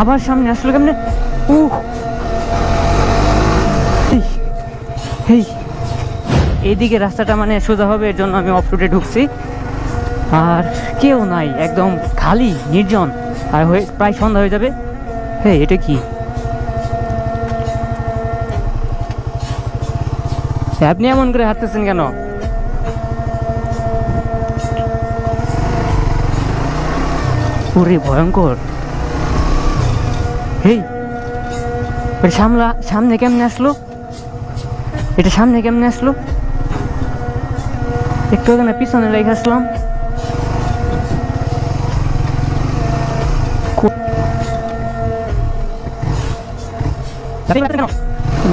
আবার সামনে আসলো কেমনে? ও এই এইদিকে রাস্তাটা মানে সোজা হবে, এর জন্য আমি অফ রোডে ঢুকছি। আর কেউ নাই, একদম খালি, নির্জন। আর হয়ে, প্রায় সন্ধ্যা হয়ে যাবে। হ্যাঁ এটা কি? আপনি এমন করে হাঁটতেছেন কেন? ওরে ভয়ঙ্কর। হেই সামলা, সামনে কেমনে আসলো? এটা সামনে কেমনে আসলো? একটু ওখানে পিছনে রেখে আসলাম।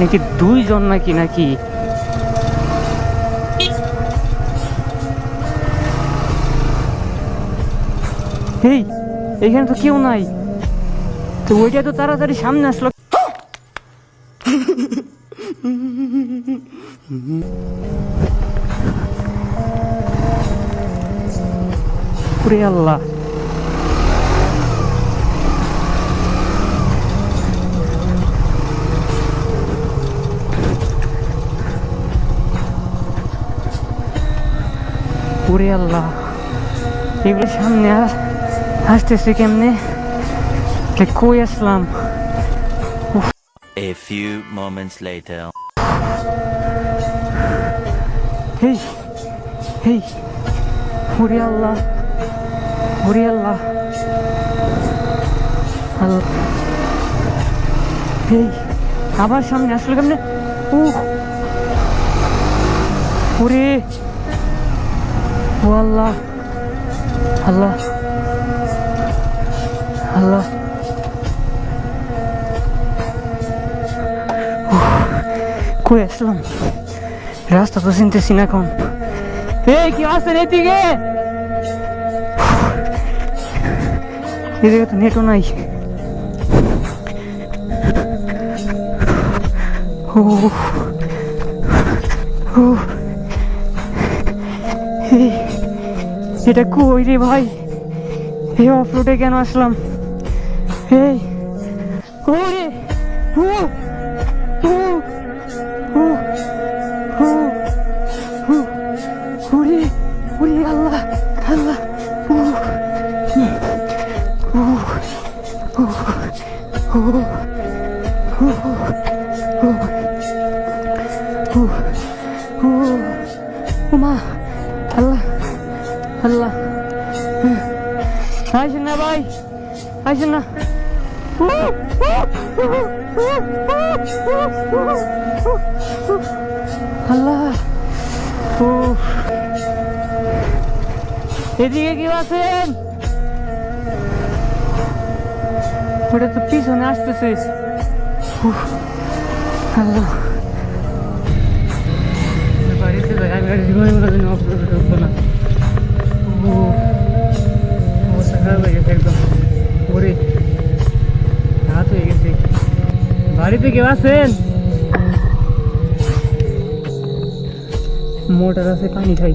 নাকি দুইজন নাকি নাকি? এই এখানে তো কেউ নাই। তো ওইটা তো তাড়াতাড়ি সামনে আসলো। আল্লাহ। ওরে আল্লাহ। এগুলো সামনে আস- আসতেছে কেমনে এটা কই আসলাম A few moments later. হেই হেই ওরে আল্লাহ ওরে আল্লাহ হেই আবার সামনে আসলো কেমনে ও ওরে ও আল্লাহ আল্লাহ আল্লাহ কই আসলাম? রাস্তা তো চিনতেছি না এখন। এই, কি আছেন এদিকে এদিকে তো নেটও নাই। ও এটা কই রে ভাই? এই অফ রোডে কেন আসলাম? Hey! Glory! Woo! Woo! Woo! Woo! Woo! Glory! Glory Allah! Allah! Woo! Woo! Woo! Woo! Woo! Woo! Woo! Uma! Allah! Allah! Ajna bay! Ajna! আল্লাহ। এদিকে কেউ আছেন? ওটা তো পিছনে আসতেছে। আল্লাহ। বাড়িতে আমি গাড়ি জীবনে বাড়িতে কেউ আছেন? মোটর আছে পানি খাই।